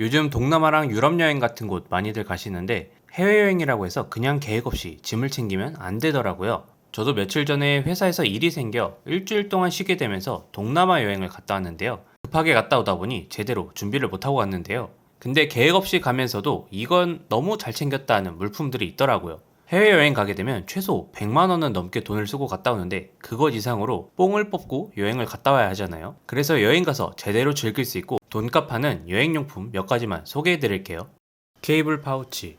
요즘 동남아랑 유럽 여행 같은 곳 많이들 가시는데 해외여행이라고 해서 그냥 계획 없이 짐을 챙기면 안 되더라고요. 저도 며칠 전에 회사에서 일이 생겨 일주일 동안 쉬게 되면서 동남아 여행을 갔다 왔는데요. 급하게 갔다 오다 보니 제대로 준비를 못하고 갔는데요. 근데 계획 없이 가면서도 이건 너무 잘 챙겼다 하는 물품들이 있더라고요. 해외여행 가게 되면 최소 100만 원은 넘게 돈을 쓰고 갔다 오는데 그것 이상으로 뽕을 뽑고 여행을 갔다 와야 하잖아요. 그래서 여행 가서 제대로 즐길 수 있고 돈값 하는 여행용품 몇 가지만 소개해 드릴게요. 케이블 파우치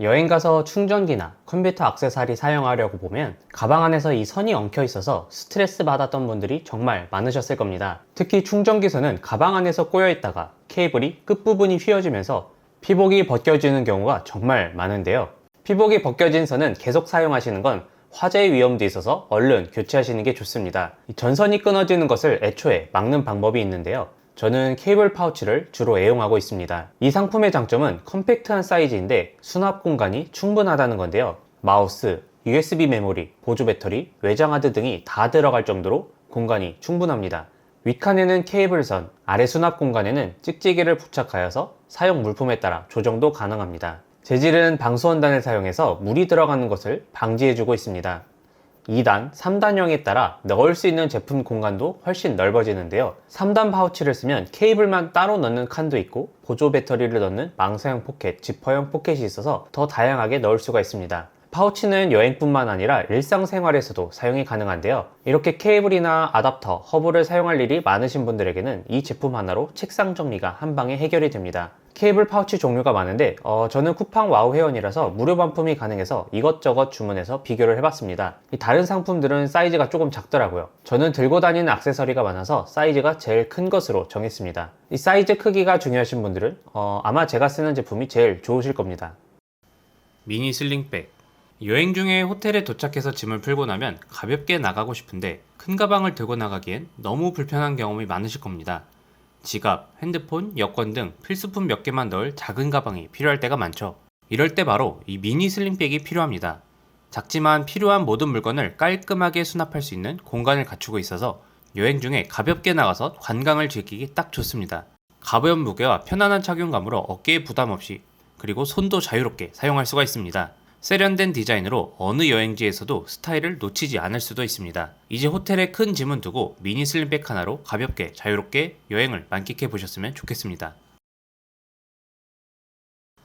여행 가서 충전기나 컴퓨터 액세서리 사용하려고 보면 가방 안에서 이 선이 엉켜 있어서 스트레스 받았던 분들이 정말 많으셨을 겁니다. 특히 충전기 선은 가방 안에서 꼬여 있다가 케이블이 끝부분이 휘어지면서 피복이 벗겨지는 경우가 정말 많은데요. 피복이 벗겨진 선은 계속 사용하시는 건 화재 위험도 있어서 얼른 교체하시는 게 좋습니다. 이 전선이 끊어지는 것을 애초에 막는 방법이 있는데요. 저는 케이블 파우치를 주로 애용하고 있습니다. 이 상품의 장점은 컴팩트한 사이즈인데 수납 공간이 충분하다는 건데요. 마우스, USB 메모리, 보조 배터리, 외장하드 등이 다 들어갈 정도로 공간이 충분합니다. 윗칸에는 케이블선, 아래 수납 공간에는 찍찍이를 부착하여서 사용 물품에 따라 조정도 가능합니다. 재질은 방수원단을 사용해서 물이 들어가는 것을 방지해주고 있습니다. 2단, 3단형에 따라 넣을 수 있는 제품 공간도 훨씬 넓어지는데요. 3단 파우치를 쓰면 케이블만 따로 넣는 칸도 있고 보조 배터리를 넣는 망사형 포켓, 지퍼형 포켓이 있어서 더 다양하게 넣을 수가 있습니다. 파우치는 여행뿐만 아니라 일상생활에서도 사용이 가능한데요. 이렇게 케이블이나 아답터, 허브를 사용할 일이 많으신 분들에게는 이 제품 하나로 책상 정리가 한 방에 해결이 됩니다. 케이블 파우치 종류가 많은데 어, 저는 쿠팡 와우 회원이라서 무료 반품이 가능해서 이것저것 주문해서 비교를 해봤습니다. 이 다른 상품들은 사이즈가 조금 작더라고요. 저는 들고 다니는 액세서리가 많아서 사이즈가 제일 큰 것으로 정했습니다. 이 사이즈 크기가 중요하신 분들은 어, 아마 제가 쓰는 제품이 제일 좋으실 겁니다. 미니 슬링백 여행 중에 호텔에 도착해서 짐을 풀고 나면 가볍게 나가고 싶은데 큰 가방을 들고 나가기엔 너무 불편한 경험이 많으실 겁니다. 지갑, 핸드폰, 여권 등 필수품 몇 개만 넣을 작은 가방이 필요할 때가 많죠. 이럴 때 바로 이 미니 슬링백이 필요합니다. 작지만 필요한 모든 물건을 깔끔하게 수납할 수 있는 공간을 갖추고 있어서 여행 중에 가볍게 나가서 관광을 즐기기 딱 좋습니다. 가벼운 무게와 편안한 착용감으로 어깨에 부담 없이 그리고 손도 자유롭게 사용할 수가 있습니다. 세련된 디자인으로 어느 여행지에서도 스타일을 놓치지 않을 수도 있습니다. 이제 호텔에 큰 짐은 두고 미니 슬림백 하나로 가볍게 자유롭게 여행을 만끽해 보셨으면 좋겠습니다.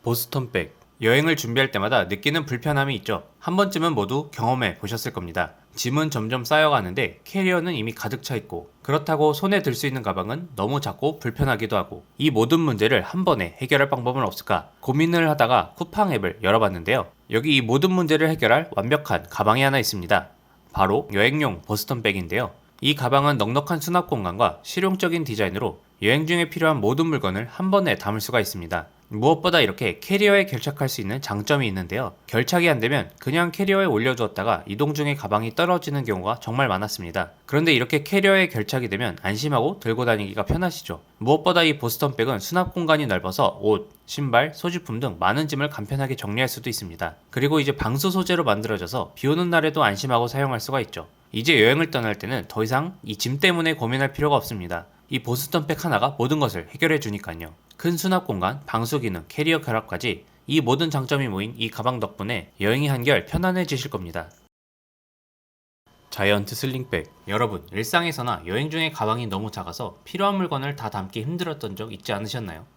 보스턴백 여행을 준비할 때마다 느끼는 불편함이 있죠. 한 번쯤은 모두 경험해 보셨을 겁니다. 짐은 점점 쌓여가는데 캐리어는 이미 가득 차 있고 그렇다고 손에 들 수 있는 가방은 너무 작고 불편하기도 하고 이 모든 문제를 한 번에 해결할 방법은 없을까 고민을 하다가 쿠팡 앱을 열어봤는데요. 여기 이 모든 문제를 해결할 완벽한 가방이 하나 있습니다. 바로 여행용 보스턴 백인데요. 이 가방은 넉넉한 수납 공간과 실용적인 디자인으로 여행 중에 필요한 모든 물건을 한 번에 담을 수가 있습니다. 무엇보다 이렇게 캐리어에 결착할 수 있는 장점이 있는데요. 결착이 안 되면 그냥 캐리어에 올려두었다가 이동 중에 가방이 떨어지는 경우가 정말 많았습니다. 그런데 이렇게 캐리어에 결착이 되면 안심하고 들고 다니기가 편하시죠. 무엇보다 이 보스턴 백은 수납 공간이 넓어서 옷, 신발, 소지품 등 많은 짐을 간편하게 정리할 수도 있습니다. 그리고 이제 방수 소재로 만들어져서 비 오는 날에도 안심하고 사용할 수가 있죠. 이제 여행을 떠날 때는 더 이상 이 짐 때문에 고민할 필요가 없습니다. 이 보스턴백 하나가 모든 것을 해결해 주니까요. 큰 수납 공간, 방수 기능, 캐리어 결합까지 이 모든 장점이 모인 이 가방 덕분에 여행이 한결 편안해지실 겁니다. 자이언트 슬링백 여러분 일상에서나 여행 중에 가방이 너무 작아서 필요한 물건을 다 담기 힘들었던 적 있지 않으셨나요?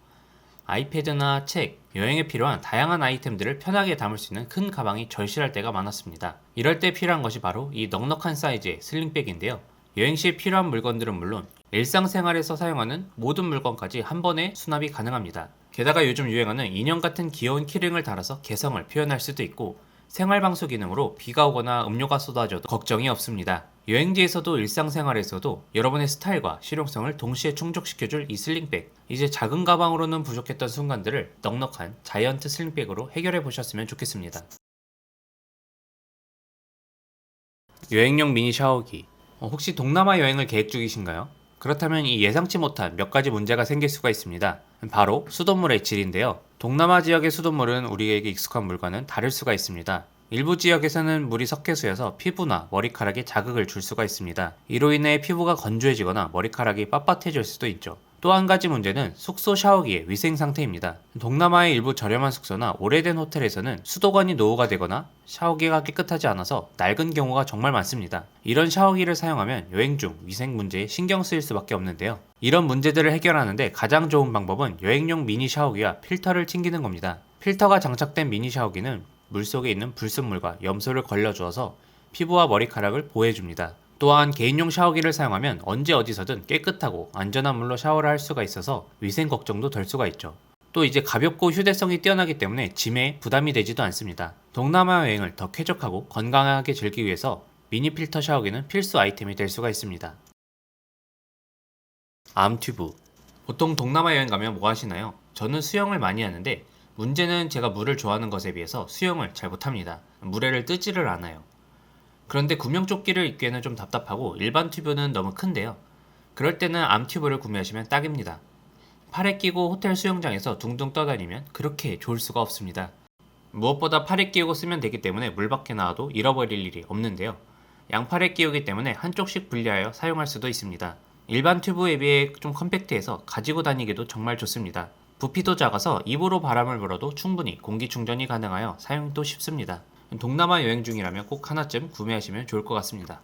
아이패드나 책, 여행에 필요한 다양한 아이템들을 편하게 담을 수 있는 큰 가방이 절실할 때가 많았습니다. 이럴 때 필요한 것이 바로 이 넉넉한 사이즈의 슬링백인데요. 여행 시에 필요한 물건들은 물론 일상생활에서 사용하는 모든 물건까지 한 번에 수납이 가능합니다. 게다가 요즘 유행하는 인형 같은 귀여운 키링을 달아서 개성을 표현할 수도 있고 생활방수 기능으로 비가 오거나 음료가 쏟아져도 걱정이 없습니다. 여행지에서도 일상생활에서도 여러분의 스타일과 실용성을 동시에 충족시켜줄 이 슬링백. 이제 작은 가방으로는 부족했던 순간들을 넉넉한 자이언트 슬링백으로 해결해 보셨으면 좋겠습니다. 여행용 미니 샤워기. 어, 혹시 동남아 여행을 계획 중이신가요? 그렇다면 이 예상치 못한 몇 가지 문제가 생길 수가 있습니다. 바로 수돗물의 질인데요. 동남아 지역의 수돗물은 우리에게 익숙한 물과는 다를 수가 있습니다. 일부 지역에서는 물이 석회수여서 피부나 머리카락에 자극을 줄 수가 있습니다. 이로 인해 피부가 건조해지거나 머리카락이 빳빳해질 수도 있죠. 또 한 가지 문제는 숙소 샤워기의 위생 상태입니다. 동남아의 일부 저렴한 숙소나 오래된 호텔에서는 수도관이 노후가 되거나 샤워기가 깨끗하지 않아서 낡은 경우가 정말 많습니다. 이런 샤워기를 사용하면 여행 중 위생 문제에 신경 쓰일 수밖에 없는데요. 이런 문제들을 해결하는데 가장 좋은 방법은 여행용 미니 샤워기와 필터를 챙기는 겁니다. 필터가 장착된 미니 샤워기는 물속에 있는 불순물과 염소를 걸러주어서 피부와 머리카락을 보호해줍니다. 또한 개인용 샤워기를 사용하면 언제 어디서든 깨끗하고 안전한 물로 샤워를 할 수가 있어서 위생 걱정도 덜 수가 있죠. 또 이제 가볍고 휴대성이 뛰어나기 때문에 짐에 부담이 되지도 않습니다. 동남아 여행을 더 쾌적하고 건강하게 즐기기 위해서 미니 필터 샤워기는 필수 아이템이 될 수가 있습니다. 암튜브 보통 동남아 여행 가면 뭐 하시나요? 저는 수영을 많이 하는데 문제는 제가 물을 좋아하는 것에 비해서 수영을 잘 못합니다. 물에를 뜨지를 않아요. 그런데 구명조끼를 입기에는 좀 답답하고 일반 튜브는 너무 큰데요. 그럴 때는 암 튜브를 구매하시면 딱입니다. 팔에 끼고 호텔 수영장에서 둥둥 떠다니면 그렇게 좋을 수가 없습니다. 무엇보다 팔에 끼우고 쓰면 되기 때문에 물 밖에 나와도 잃어버릴 일이 없는데요. 양팔에 끼우기 때문에 한쪽씩 분리하여 사용할 수도 있습니다. 일반 튜브에 비해 좀 컴팩트해서 가지고 다니기도 정말 좋습니다. 부피도 작아서 입으로 바람을 불어도 충분히 공기 충전이 가능하여 사용도 쉽습니다. 동남아 여행 중이라면 꼭 하나쯤 구매하시면 좋을 것 같습니다.